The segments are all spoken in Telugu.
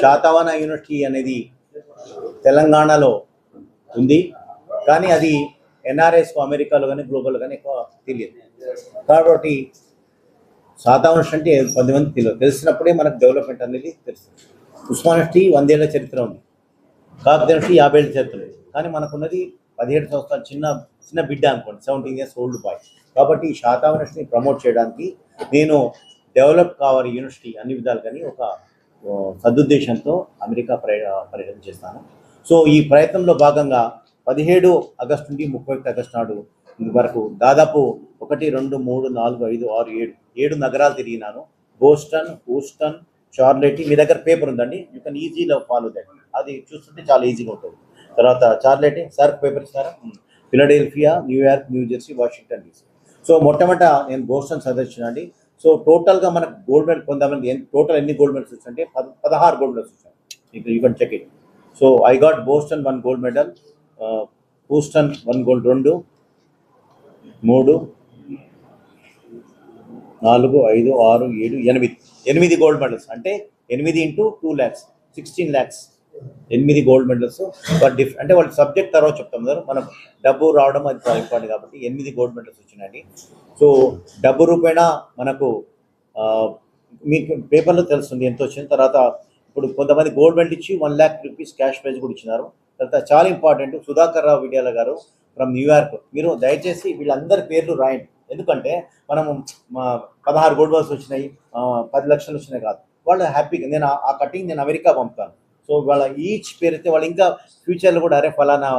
శాతవన యూనివర్సిటీ అనేది తెలంగాణలో ఉంది. కానీ అది ఎన్ఆర్ఎస్కు అమెరికాలో కానీ గ్లోబల్ కానీ ఎక్కువ తెలియదు. కాబట్టి శాతవన అంటే పది మంది తెలియదు. తెలిసినప్పుడే మనకు డెవలప్మెంట్ అనేది తెలుస్తుంది. ఉస్మానిటీ వందేళ్ళ చరిత్ర ఉంది. కాకపోతే యూనివర్సిటీ యాభై ఏళ్ళ చరిత్ర ఉంది. కానీ మనకున్నది పదిహేడు సంవత్సరాలు చిన్న చిన్న బిడ్డ అనుకోండి. సెవెంటీన్ ఇయర్స్ ఓల్డ్ బాయ్ కాబట్టి ఈ శాతా ప్రమోట్ చేయడానికి నేను డెవలప్ కావాలి యూనివర్సిటీ అన్ని విధాలు కానీ ఒక సదుద్దేశంతో అమెరికా పర్యటన చేస్తాను. సో ఈ ప్రయత్నంలో భాగంగా పదిహేడు ఆగస్టు నుండి ముప్పై ఒకటి ఆగస్టు నాడు వరకు దాదాపు ఒకటి రెండు మూడు నాలుగు ఐదు ఆరు ఏడు ఏడు నగరాలు తిరిగినాను బోస్టన్ హూస్టన్ చార్లెట్ మీ దగ్గర పేపర్ ఉందండి. యూ కెన్ ఈజీలో ఫాలో దట్. అది చూస్తుంటే చాలా ఈజీగా ఉంటుంది. తర్వాత చార్లెట్ సార్ పేపర్ ఇస్తారా? Philadelphia New York New Jersey Washington DC. So మొట్టమొదట నేను బోస్టన్ సందర్శించండి సో టోటల్గా మనకు గోల్డ్ మెడల్ పొందామని టోటల్ ఎన్ని గోల్డ్ మెడల్స్ వచ్చాయంటే పద పదహారు గోల్డ్ మెడల్స్ వచ్చాయి. ఇప్పుడు you can check it so I got Boston one gold medal Houston one gold రెండు మూడు నాలుగు ఐదు ఆరు ఏడు ఎనిమిది. ఎనిమిది గోల్డ్ మెడల్స్ అంటే ఎనిమిది into two lakhs sixteen lakhs ఎనిమిది గోల్డ్ మెడల్స్ బట్ డిఫ్ అంటే వాళ్ళ సబ్జెక్ట్ తర్వాత చెప్తాం కదా. మనం డబ్బు రావడం అది చాలా ఇంపార్టెంట్ కాబట్టి ఎనిమిది గోల్డ్ మెడల్స్ వచ్చినాయండి. సో డబ్బు రూపేణా మనకు మీకు పేపర్లో తెలుస్తుంది ఎంత వచ్చిన తర్వాత ఇప్పుడు కొంతమంది గోల్డ్ మెడల్ ఇచ్చి one lakh rupees cash prize కూడా ఇచ్చినారు. తర్వాత చాలా ఇంపార్టెంట్ సుధాకర్ రావు విడియాల గారు ఫ్రమ్ న్యూయార్క్ మీరు దయచేసి వీళ్ళందరి పేర్లు రాయండి. ఎందుకంటే మనం పదహారు గోల్డ్ మెడల్స్ వచ్చినాయి. పది లక్షలు వచ్చినాయి కాదు. వాళ్ళు హ్యాపీగా నేను ఆ కటింగ్ నేను అమెరికా పంపుతాను. సో వాళ్ళ ఈచ్ పేరు అయితే వాళ్ళు ఇంకా ఫ్యూచర్లో కూడా అరే ఫలానా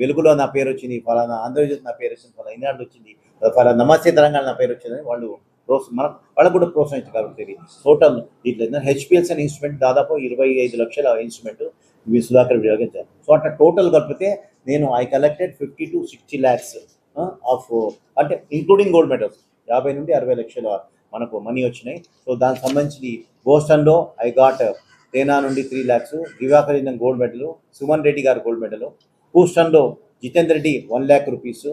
వెలుగులో నా పేరు వచ్చింది ఫలానా ఆంధ్రజ్యోతి నా పేరు వచ్చింది ఫలానా ఈనాడు వచ్చింది ఫలానా నమస్తే తెలంగాణ నా పేరు వచ్చిందని వాళ్ళు ప్రోత్స మనం వాళ్ళకు కూడా ప్రోత్సహించారు కాబట్టి ఇది. టోటల్ దీంట్లో హెచ్పిఎల్స్ అనే ఇన్స్ట్రుమెంట్ దాదాపు ఇరవై ఐదు లక్షల ఇన్స్ట్రుమెంట్ మీ సుధాకర్ వినియోగించారు. సో అట్లా టోటల్ కలిపితే నేను I collected fifty to sixty lakhs of అంటే ఇంక్లూడింగ్ గోల్డ్ మెడల్స్ యాభై నుండి అరవై లక్షల మనకు మనీ వచ్చినాయి. సో దానికి సంబంధించి బోస్టన్లో ఐ గాట్ తేనా నుండి three lakhs Diwakar gold medal Suman Reddy garu gold medal పూస్టన్లో Jitender Reddy one lakh rupees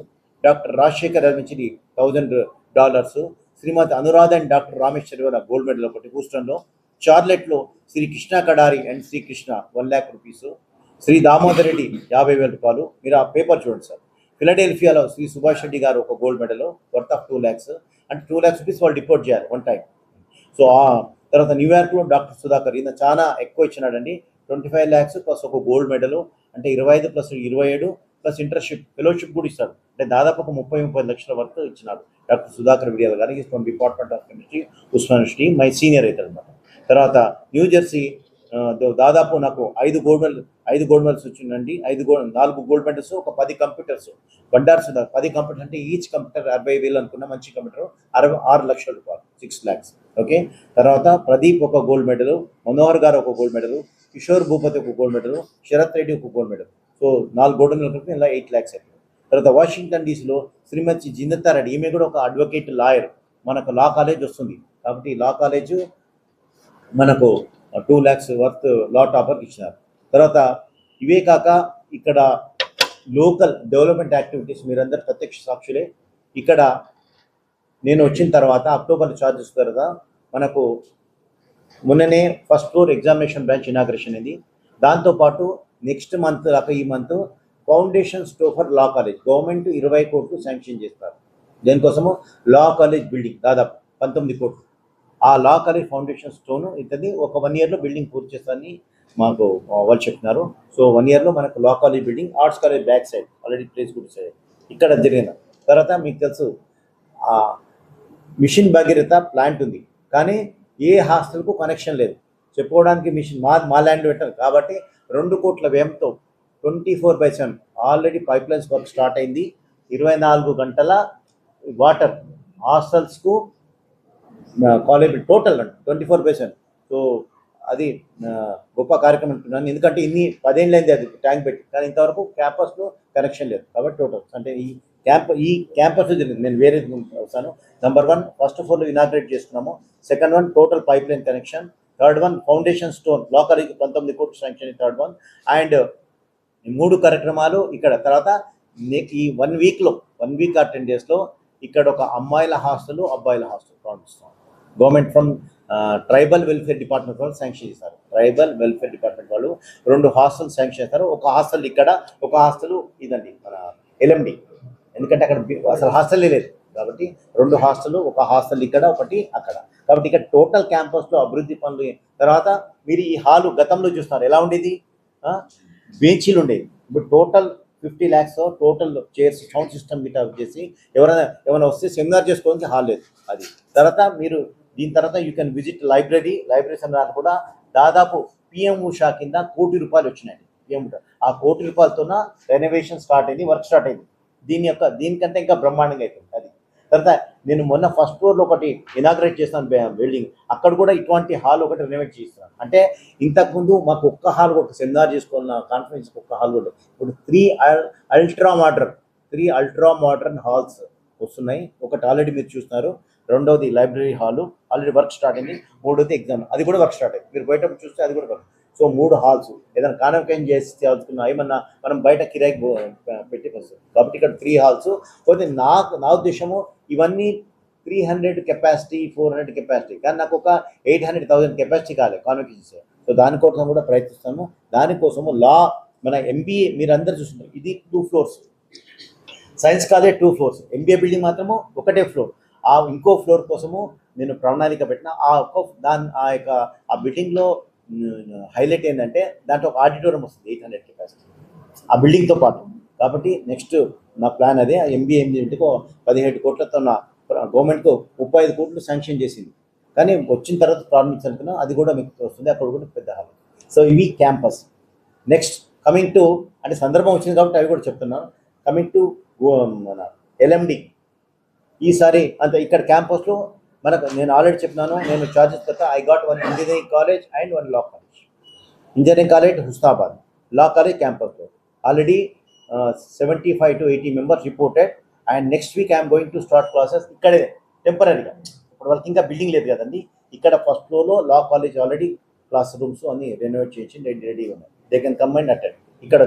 doctor Rajasekhar నిర్మించింది thousand dollars Srimati Anuradha and doctor Rameshwar gold medal ఒకటి హూస్టన్లో చార్లెట్లో Sri Krishna Kadari and Sri Krishna one lakh rupees Sri Damodar Reddy యాభై వేల రూపాయలు. మీరు ఆ పేపర్ చూడండి సార్. ఫిలడెల్ఫియాలో శ్రీ సుభాష్ రెడ్డి గారు ఒక gold medal worth of two lakhs అంటే టూ ల్యాక్స్ రూపీస్ వాళ్ళు డిపోర్ట్ చేయాలి వన్ టైం సో ఆ తర్వాత న్యూయార్క్లో డాక్టర్ సుధాకర్ ఈయన చాలా ఎక్కువ ఇచ్చినాడండి. ట్వంటీ ఫైవ్ ల్యాక్స్ ప్లస్ ఒక గోల్డ్ మెడల్ అంటే ఇరవై ఐదు ప్లస్ ఇరవై ఏడు ప్లస్ ఇంటర్షిప్ ఫెలోషిప్ కూడా ఇస్తాడు. అంటే దాదాపు ఒక ముప్పై ముప్పై లక్షల వరకు ఇచ్చినాడు డాక్టర్ సుధాకర్ విడియాల గారికి from department of chemistry Osman my senior అవుతాడు అనమాట తర్వాత న్యూ జెర్సీ దాదాపు నాకు ఐదు గోల్డ్ మెడల్ ఐదు గోల్డ్ మెడల్స్ వచ్చిందండి. ఐదు గోల్డ్ నాలుగు గోల్డ్ మెడల్స్ ఒక పది కంప్యూటర్స్ బండార్ పది కంప్యూటర్ అంటే ఈచ్ కంప్యూటర్ అరవై వేలు అనుకున్న మంచి కంప్యూటర్ అరవై ఆరు లక్షల రూపాయలు సిక్స్ ల్యాక్స్ ఓకే తర్వాత ప్రదీప్ ఒక గోల్డ్ మెడల్ మనోహర్ గారు ఒక గోల్డ్ మెడల్ కిషోర్ భూపతి ఒక గోల్డ్ మెడల్ శరత్ రెడ్డి ఒక గోల్డ్ మెడల్ సో నాలుగు గోల్డ్ మెడల్ కలిపి ఇలా ఎయిట్ ల్యాక్స్ అయిపోయింది. తర్వాత వాషింగ్టన్ డీసీలో శ్రీమతి జిందతా రెడ్డి ఈమె కూడా ఒక అడ్వకేట్ లాయర్ మనకు లా కాలేజ్ వస్తుంది. కాబట్టి లా కాలేజ్ మనకు two lakhs worth lot offer ఇచ్చినారు. తర్వాత ఇవే కాక ఇక్కడ లోకల్ డెవలప్మెంట్ యాక్టివిటీస్ మీరందరూ ప్రత్యక్ష సాక్షులే. ఇక్కడ నేను వచ్చిన తర్వాత అక్టోబర్ చార్జెస్ తర్వాత మనకు మొన్ననే first floor examination branch inauguration అయింది. దాంతోపాటు నెక్స్ట్ మంత్ దాకా ఈ month foundation stone for law college government ఇరవై కోట్లు శాంక్షన్ చేస్తారు. దేనికోసము? లా కాలేజ్ బిల్డింగ్ దాదాపు పంతొమ్మిది కోట్లు. ఆ లా కాలేజ్ ఫౌండేషన్ స్టోన్ ఇతని ఒక వన్ ఇయర్లో బిల్డింగ్ పూర్తి చేస్తారని మాకు వాళ్ళు చెప్తున్నారు సో వన్ ఇయర్లో మనకు law college building arts college back side already place కూడా సైడ్. ఇక్కడ జరిగిన తర్వాత మీకు తెలుసు ఆ మిషన్ భగీరథ ప్లాంట్ ఉంది. కానీ ఏ హాస్టల్కు కనెక్షన్ లేదు. చెప్పుకోవడానికి మిషన్ మా మా ల్యాండ్ పెట్టారు కాబట్టి రెండు కోట్ల వ్యయంతో twenty four by seven already pipe lines work start అయింది. ఇరవై నాలుగు గంటల water హాస్టల్స్కు college total twenty four by so అది గొప్ప కార్యక్రమం అనుకున్నాను ఎందుకంటే ఇన్ని పదేళ్ళైంది అది ట్యాంక్ పెట్టి. కానీ ఇంతవరకు క్యాంపస్లో కనెక్షన్ లేదు. కాబట్టి టోటల్ అంటే ఈ క్యాంప్ ఈ క్యాంపస్ జరిగింది. నేను వేరే వస్తాను. నెంబర్ వన్ ఫస్ట్ ఫ్లోర్లో ఇనాగ్రేట్ చేస్తున్నాము. Second one total pipe line connection third one foundation stone లోకల్కి పంతొమ్మిది కోట్లు శాంక్షన్ థర్డ్ వన్ అండ్ మూడు కార్యక్రమాలు ఇక్కడ తర్వాత ఈ వన్ వీక్లో వన్ వీక్ ఆర్ టెన్ డేస్లో ఇక్కడ ఒక అమ్మాయిల హాస్టల్ అబ్బాయిల hostel ప్రారంభిస్తాం. Government from tribal welfare department వాళ్ళు శాంక్షన్ చేశారు ట్రైబల్ వెల్ఫేర్ డిపార్ట్మెంట్ వాళ్ళు రెండు హాస్టల్ శాంక్షన్ చేస్తారు. ఒక హాస్టల్ ఇక్కడ ఒక హాస్టల్ ఇదండి మన ఎల్ఎండి ఎందుకంటే అక్కడ అసలు హాస్టల్ లేదు. కాబట్టి రెండు హాస్టల్ ఒక హాస్టల్ ఇక్కడ ఒకటి అక్కడ. కాబట్టి ఇక్కడ టోటల్ క్యాంపస్లో అభివృద్ధి పనులు తర్వాత మీరు ఈ హాలు గతంలో చూస్తున్నారు. ఎలా ఉండేది? బీచ్లు బెంచీలు ఉండేవి. ఇప్పుడు total fifty lakhs total chairs sound system గిట్ట చేసి ఎవరైనా ఏమైనా వస్తే సెమినార్ చేసుకోవడానికి హాల్ లేదు అది. తర్వాత మీరు దీని తర్వాత you can visit library library seminar కూడా దాదాపు పిఎం ఉషా కింద కోటి రూపాయలు వచ్చినాయి. పిఎం ఆ కోటి రూపాయలతోన రెనోవేషన్ స్టార్ట్ అయింది వర్క్ స్టార్ట్ అయింది. దీని యొక్క దీనికంటే ఇంకా బ్రహ్మాండంగా అయిపోయింది అది. తర్వాత నేను మొన్న ఫస్ట్ ఫ్లోర్లో ఒకటి ఇనాగ్రేట్ చేస్తాను బిల్డింగ్ అక్కడ కూడా ఇటువంటి హాల్ ఒకటి రెనోవేట్ చేస్తున్నాను అంటే ఇంతకుముందు మాకు ఒక్క హాల్ ఒక సెమినార్ చేసుకున్న కాన్ఫరెన్స్ ఒక్క హాల్ కూడా ఇప్పుడు three ultra modern three ultra modern halls వస్తున్నాయి. ఒకటి ఆల్రెడీ మీరు చూస్తున్నారు. రెండవది library hall already work start అయింది. మూడోది ఎగ్జామ్ అది కూడా వర్క్ స్టార్ట్ అయింది. మీరు బయట చూస్తే అది కూడా వర్క్ సో మూడు హాల్స్. ఏదైనా కాన్వకేషన్ చేసి చదువుకున్నా ఏమన్నా మనం బయట కిరాయికి పెట్టి కాబట్టి ఇక్కడ త్రీ హాల్స్ పోతే నాకు నా ఉద్దేశము ఇవన్నీ three hundred capacity four hundred capacity కానీ నాకు ఒక ఎయిట్ హండ్రెడ్ థౌసండ్ కెపాసిటీ కావాలి కాన్వకేషన్స్ సో దానికోసం కూడా ప్రయత్నిస్తాము. దానికోసము లా మన ఎంబీఏ మీరు అందరు చూస్తున్నారు. ఇది two floors science college two floors MBA building మాత్రము ఒకటే ఫ్లోర్ ఆ ఇంకో ఫ్లోర్ కోసము నేను ప్రణాళిక పెట్టిన. ఆ ఒక్క దాని ఆ యొక్క ఆ బిల్డింగ్లో హైలైట్ ఏంటంటే దాంట్లో ఒక ఆడిటోరియం వస్తుంది ఎయిట్ హండ్రెడ్ కెపాసిటీ ఆ బిల్డింగ్తో పాటు. కాబట్టి నెక్స్ట్ నా ప్లాన్ అదే ఎంబీఏ ఇంటికి పదిహేడు కోట్లతో నా గవర్నమెంట్కు ముప్పై ఐదు కోట్లు శాంక్షన్ చేసింది. కానీ వచ్చిన తర్వాత ప్రారంభించాలనుకున్నా అది కూడా మీకు వస్తుంది అక్కడ కూడా పెద్ద హాల్ సో ఇవి క్యాంపస్ నెక్స్ట్ కమింగ్ టు అంటే సందర్భం వచ్చింది కాబట్టి అవి కూడా చెప్తున్నాను కమింగ్ టు మన ఎల్ఎండి ఈసారి అంత ఇక్కడ క్యాంపస్లో మనకు నేను ఆల్రెడీ చెప్పినాను నేను చార్జెస్ కదా I got one engineering college and one law college engineering college Husnabad law college క్యాంపస్లో already seventy five to eighty members reported and next week I'm going to start classes ఇక్కడే టెంపరీగా ఇప్పుడు వాళ్ళకి ఇంకా బిల్డింగ్ లేదు కదండి. ఇక్కడ ఫస్ట్ ఫ్లోర్లో law college already class rooms అన్ని రెనోవేట్ చేసి రెడీ రెడీగా ఉన్నాయి. దే కెన్ కంబైన్ అటెండ్ ఇక్కడ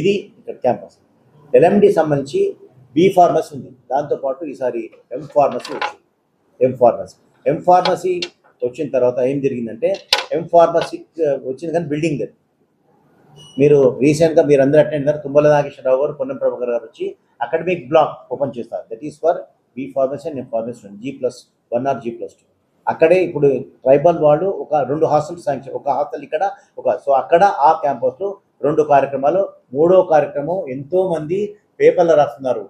ఇది ఇక్కడ క్యాంపస్ ఎల్ఎండి సంబంధించి బి ఫార్మసీ ఉంది. దాంతోపాటు ఈసారి ఎం ఫార్మసీ వచ్చింది. ఎం ఫార్మసీ ఎం ఫార్మసీ వచ్చిన తర్వాత ఏం జరిగిందంటే ఎం ఫార్మసీ వచ్చింది కానీ బిల్డింగ్ లేదు మీరు రీసెంట్గా మీరు అందరూ అటెండ్ అయినారు. తుమ్మల నాగేశ్వరరావు గారు పొన్నం ప్రభాకర్ గారు వచ్చి అకాడమిక్ బ్లాక్ ఓపెన్ చేస్తారు. That is for B pharmacy and M pharmacy G plus one or G plus two అక్కడే ఇప్పుడు ట్రైబల్ వాళ్ళు ఒక రెండు హాస్టల్ శాంక్షన్ ఒక హాస్టల్ ఇక్కడ ఒక సో అక్కడ ఆ క్యాంపస్లో రెండు కార్యక్రమాలు మూడో కార్యక్రమం ఎంతోమంది పేపర్లో పేపర్లు రాస్తున్నారు.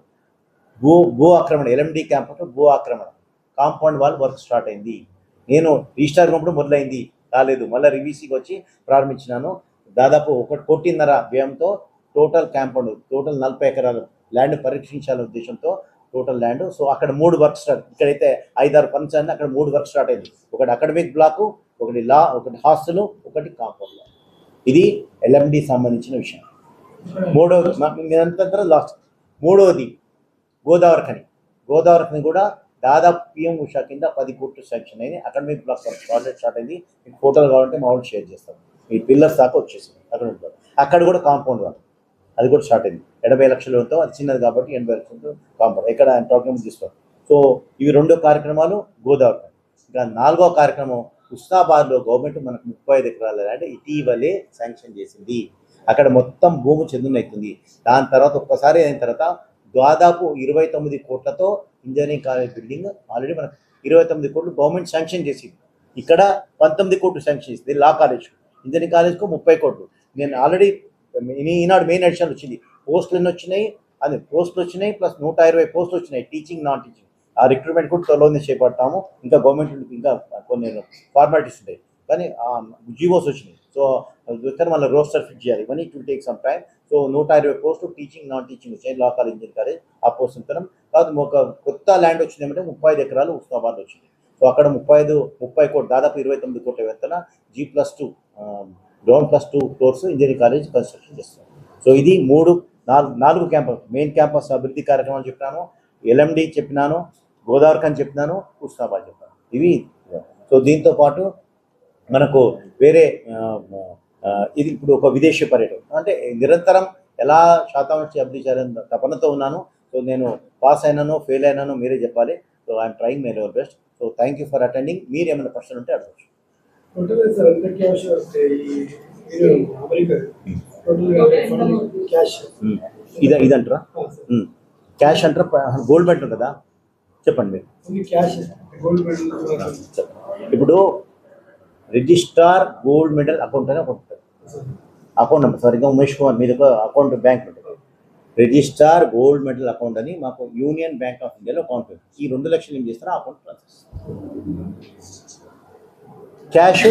భూ భూ ఆక్రమణ ఎల్ఎండి క్యాంపస్లో భూ ఆక్రమణ. కాంపౌండ్ వాల్ వర్క్ స్టార్ట్ అయింది. నేను రిజిస్టార్ ఉన్నప్పుడు మొదలైంది. కాలేదు మళ్ళీ రివీసీకి వచ్చి ప్రారంభించినాను. దాదాపు ఒక కోటిన్నర వ్యయంతో టోటల్ క్యాంపౌండ్ టోటల్ నలభై ఎకరాలు ల్యాండ్ పరీక్షించాలనే ఉద్దేశంతో టోటల్ ల్యాండ్. సో అక్కడ మూడు వర్క్ స్టార్ట్ ఇక్కడైతే ఐదారు పంచాన్ని అక్కడ మూడు వర్క్ స్టార్ట్ అయింది. ఒకటి అకాడమిక్ బ్లాకు ఒకటి లా ఒకటి హాస్టల్ ఒకటి కాంపౌండ్ ఇది ఎల్ఎండి సంబంధించిన విషయం. మూడవది లాస్ట్ మూడవది గోదావరి ఖని. గోదావరి ఖని కూడా దాదాపు పిఎం ఉషా కింద పది కోట్లు శాంక్షన్ అయింది. అకాడమిక్ బ్లాక్ ప్రాజెక్ట్ స్టార్ట్ అయింది. మీకు ఫోటోలు కావాలంటే మా వాళ్ళు షేర్ చేస్తాం మీ పిల్లర్స్ దాకా వచ్చేసింది. అకాడమిక్ బ్లాక్ అక్కడ కూడా కాంపౌండ్ వాళ్ళు అది కూడా స్టార్ట్ అయింది. ఎనభై లక్షలు ఉంటాం. అది చిన్నది కాబట్టి ఎనభై లక్షలతో కాంపౌండ్ ఎక్కడ ప్రాబ్లమ్ తీసుకోవాలి సో ఇవి రెండో కార్యక్రమాలు గోదావరి ఇంకా నాలుగో కార్యక్రమం హుస్నాబాద్లో గవర్నమెంట్ మనకు ముప్పై ఐదు ఎకరాలు అంటే ఇటీవలే శాంక్షన్ చేసింది. అక్కడ మొత్తం భూమి చెందునవుతుంది దాని తర్వాత ఒక్కసారి అయిన తర్వాత దాదాపు ఇరవై తొమ్మిది కోట్లతో ఇంజనీరింగ్ కాలేజ్ బిల్డింగ్ ఆల్రెడీ మనకు ఇరవై తొమ్మిది కోట్లు గవర్నమెంట్ శాంక్షన్ చేసింది. ఇక్కడ పంతొమ్మిది కోట్లు శాంక్షన్ చేసింది. లా కాలేజ్. ఇంజనీరింగ్ కాలేజ్కు ముప్పై కోట్లు. నేను ఆల్రెడీ ఈనాడు మెయిన్ ఎడిషన్ వచ్చింది. పోస్టులు ఎన్ని వచ్చినాయి? అదే పోస్టులు వచ్చినాయి ప్లస్ నూట ఇరవై పోస్టులు వచ్చినాయి. టీచింగ్ నాన్ టీచింగ్ ఆ రిక్రూట్మెంట్ కూడా త్వరలోనే చేపడతాము. ఇంకా గవర్నమెంట్ ఇంకా కొన్ని ఫార్మాలిటీస్ ఉంటాయి. కానీ జీవోస్ వచ్చినాయి. సో ఇక్కడ మళ్ళీ రోస్టర్ ఫిట్ చేయాలి. ఇవన్నీ it will take some time so నూట ఇరవై పోస్టులు టీచింగ్ నాన్ టీచింగ్ వచ్చాయి లా కాలేజ్ ఇంజనీరింగ్ కాలేజ్. ఆ పోస్ట్ ఉంటాం కాదు ఒక కొత్త ల్యాండ్ వచ్చింది ఏమంటే ముప్పై ఐదు ఎకరాలు ఉస్మాబాద్ వచ్చింది. సో అక్కడ ముప్పై ఐదు ముప్పై కోట్లు దాదాపు ఇరవై తొమ్మిది కోట్ల వెత్తన G plus two ground plus two floors engineering college construction చేస్తాం సో ఇది మూడు నాలుగు నాలుగు క్యాంపస్ మెయిన్ క్యాంపస్ అభివృద్ధి కార్యక్రమాలు చెప్పినాను ఎల్ఎండి చెప్పినాను గోదావరి అని చెప్పినాను ఉస్మాబాద్ చెప్పాను ఇవి సో దీంతో పాటు మనకు వేరే ఇది ఇప్పుడు ఒక విదేశీ పర్యటన. అంటే నిరంతరం ఎలా శాతం నుంచి అభివృద్ధి చేయాలని తపనతో ఉన్నాను. సో నేను పాస్ అయినానో ఫెయిల్ అయినానో మీరే చెప్పాలి. So I'm trying my level best so thank you for attending మీరు ఏమైనా క్వశ్చన్ ఉంటే అడగచ్చు. Sir cash um. ఇద ఇదంటారా. క్యాష్ అంటారా? గోల్డ్ మెడల్ కదా చెప్పండి మీరు. ఓన్లీ క్యాష్ గోల్డ్ మెడల్ ఇప్పుడు రిజిస్టార్ గోల్డ్ మెడల్ అకౌంట్ అని ఒకటి ఉంటుంది. అకౌంట్ నెంబర్ సరిగ్గా ఉమేష్ కుమార్ మీద account bank registrar gold medal account అని మాకు యూనియన్ బ్యాంక్ ఆఫ్ ఇండియాలో అకౌంట్ ఉంది. ఈ రెండు లక్షలు ఏం చేస్తారో account transfer cash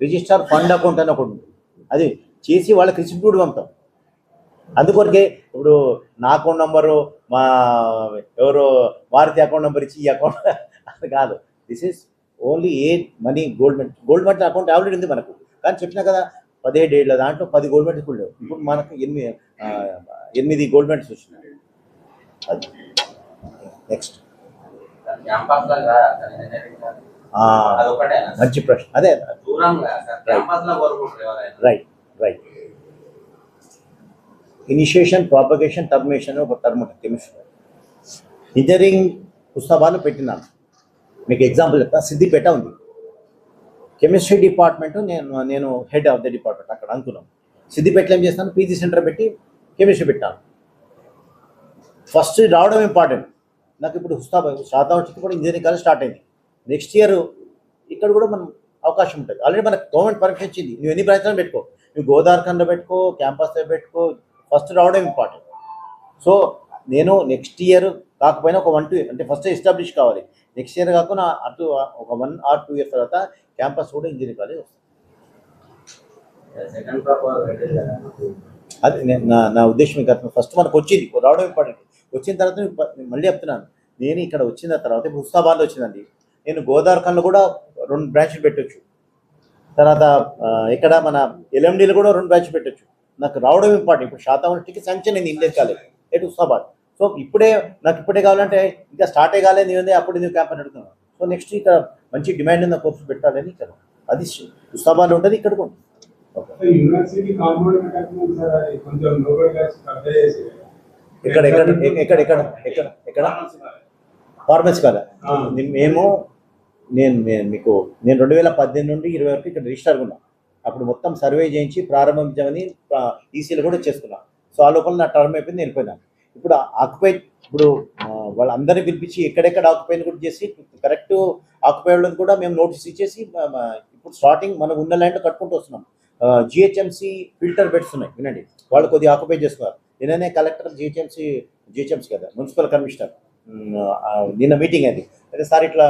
registrar fund account అని ఒకటి ఉంది. అది చేసి వాళ్ళకి రిసిప్ట్ పంపుతాం. అందుకొరకే ఇప్పుడు నా అకౌంట్ నెంబరు మా ఎవరో మారుతి అకౌంట్ నెంబర్ ఇచ్చి ఈ అకౌంట్ అది కాదు. This is only a money gold medal gold medal account already ఉంది మనకు. కానీ చెప్పినా కదా పదిహేడు ఏళ్ళ దాంట్లో పది గోల్డ్ మెడల్స్ ఇప్పుడు మనకు ఎనిమిది ఎనిమిది గోల్డ్ మెడల్స్ వచ్చినాయి. అది. నెక్స్ట్ మంచి ప్రశ్న. అదే right right initiation propagation termination ఒక టర్మ్ ఉంటుంది కెమిస్ట్రీ ఇంజనీరింగ్ పుస్తకాలు పెట్టినాను. మీకు ఎగ్జాంపుల్ చెప్తా. సిద్దిపేట ఉంది. కెమిస్ట్రీ డిపార్ట్మెంట్ నేను నేను హెడ్ ఆఫ్ ద డిపార్ట్మెంట్ అక్కడ అనుకున్నాం సిద్దిపేటలో ఏం చేస్తాను పీజీ సెంటర్ పెట్టి కెమిస్ట్రీ పెట్టాను. ఫస్ట్ రావడం ఇంపార్టెంట్ నాకు ఇప్పుడు హుస్తాబాద్ శాతం వచ్చి కూడా ఇంజనీరింగ్ కాలేజ్ స్టార్ట్ అయింది. నెక్స్ట్ ఇయర్ ఇక్కడ కూడా మనం అవకాశం ఉంటుంది. ఆల్రెడీ మనకు గవర్నమెంట్ పర్మిషన్ ఇచ్చింది. నువ్వు ఎన్ని బ్రాంచ్లో పెట్టుకో. నువ్వు గోదావరిఖండ్లో పెట్టుకో క్యాంపస్లో పెట్టుకో. ఫస్ట్ రావడం ఇంపార్టెంట్ సో నేను నెక్స్ట్ ఇయర్ కాకపోయినా ఒక వన్ టూ అంటే ఫస్ట్ ఎస్టాబ్లిష్ కావాలి. నెక్స్ట్ ఇయర్ కాకుండా అటు ఒక వన్ ఆర్ టూ ఇయర్స్ తర్వాత క్యాంపస్ కూడా ఇంజనీరింగ్ కాలేజ్ వస్తుంది. అది నా నా ఉద్దేశం ఇంకా ఫస్ట్ మనకు వచ్చింది. రావడం ఇంపార్టెంట్ వచ్చిన తర్వాత మళ్ళీ చెప్తున్నాను. నేను ఇక్కడ వచ్చిన తర్వాత ఇప్పుడు హుస్తాబాద్లో వచ్చిందండి. నేను గోదావరిఖండ్లో కూడా రెండు బ్రాంచ్లు పెట్టొచ్చు. తర్వాత ఇక్కడ మన ఎల్ఎండీలో కూడా రెండు బ్రాంచ్ పెట్టొచ్చు. నాకు రావడం ఇంపార్టెంట్ ఇప్పుడు శాతం శాతావృష్టికి సంచన్ నేను ఇండియన్ కాలేజ్ ఎటు హుస్తాబాద్ సో ఇప్పుడే నాకు ఇప్పుడే కావాలంటే ఇంకా స్టార్టే కాలేదు. నేను అప్పుడు నేను క్యాంప్ అని అడుగుతున్నాను? సో నెక్స్ట్ ఇక్కడ మంచి డిమాండ్ ఉన్న కోర్సు పెట్టాలని ఇక్కడ. అది హుస్తాబాద్లో ఉంటుంది ఇక్కడ కూడా ఉంటుంది. యూనివర్సిటీ కాంపౌండ్ కట్టడం సార్ అది కొంచెం లోపలికి అప్లై చేసి ఎక్కడ ఎక్కడ ఎక్కడ ఎక్కడ ఎక్కడ ఎక్కడ ఫార్మసీ కదా. మేము నేను మీకు నేను రెండు వేల పద్దెనిమిది నుండి ఇరవై వరకు ఇక్కడ రిజిస్టర్ ఉన్నా. అప్పుడు మొత్తం సర్వే చేయించి ప్రారంభించామని ఈసీలు కూడా చేసుకున్నా సో ఆ లోపల నా టర్మ్ అయిపోయింది నేను వెళ్ళిపోయినాను ఇప్పుడు ఆక్యుపై ఇప్పుడు వాళ్ళందరినీ పిలిపించి ఎక్కడెక్కడ ఆక్యుపై కూడా చేసి కరెక్ట్ ఆక్యుపై వాళ్ళని కూడా మేము నోటీస్ ఇచ్చేసి ఇప్పుడు స్టార్టింగ్ మనం ఉన్న ల్యాండ్ కట్టుకుంటూ వస్తున్నాం. జిహెచ్ఎంసి ఫిల్టర్ బెడ్స్ ఉన్నాయి. వినండి. వాళ్ళు కొద్దిగా ఆక్యుపై చేసుకున్నారు. నిన్ననే కలెక్టర్ జిహెచ్ఎంసీ జిహెచ్ఎంసీ కదా మున్సిపల్ కమిషనర్ నిన్న మీటింగ్ అది. అయితే సార్ ఇట్లా